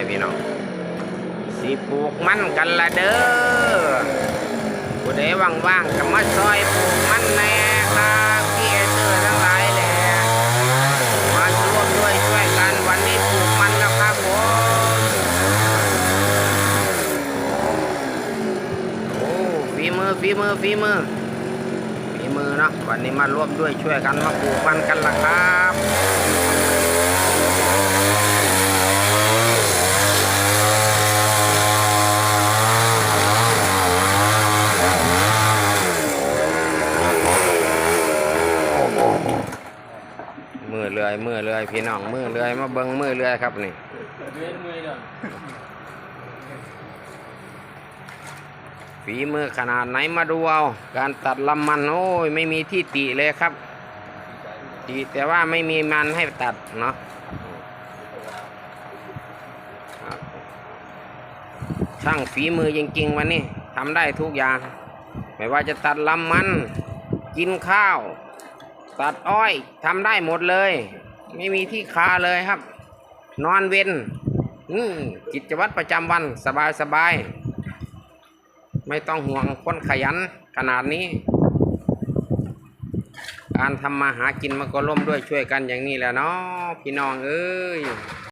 อยพี่น้องสิปลูกมันกันละเด้อผู้ใดว่างๆก็มาซอยปลูกมันแน่ครับพี่เอเตอร์ทั้งหลายแหละมาร่วมด้วยช่วยกันวันนี้ปลูกมันแล้วครับผมโอ้ฝีมือฝีมือฝีมือฝีมือเนาะวันนี้มาร่วมด้วยช่วยกันมาปลูกมันกันละครับ อเลื่อยมือเลื่อยพี่น้องมือเลื่อยมาเบิ้งมือเลื่อยครับนี่ฝีมือขนาดไหนมาดูเอา การตัดลำมันโอ้ยไม่มีที่ติเลยครับ ติแต่ว่าไม่มีมันให้ตัดเนาะช่างฝีมือจริงๆวันนี้ทำได้ทุกอย่าง ไม่ว่าจะตัดลำมัน กินข้าว ตัดอ้อยทำได้หมดเลย ไม่มีที่คาเลยครับ นอนเว้นกิจวัตรประจำวันสบายสบายๆไม่ต้องห่วงคนขยันขนาดนี้ การทำมาหากินมันก็ร่วมด้วยช่วยกันอย่างนี้แหละเนาะพี่น้องเอ้ย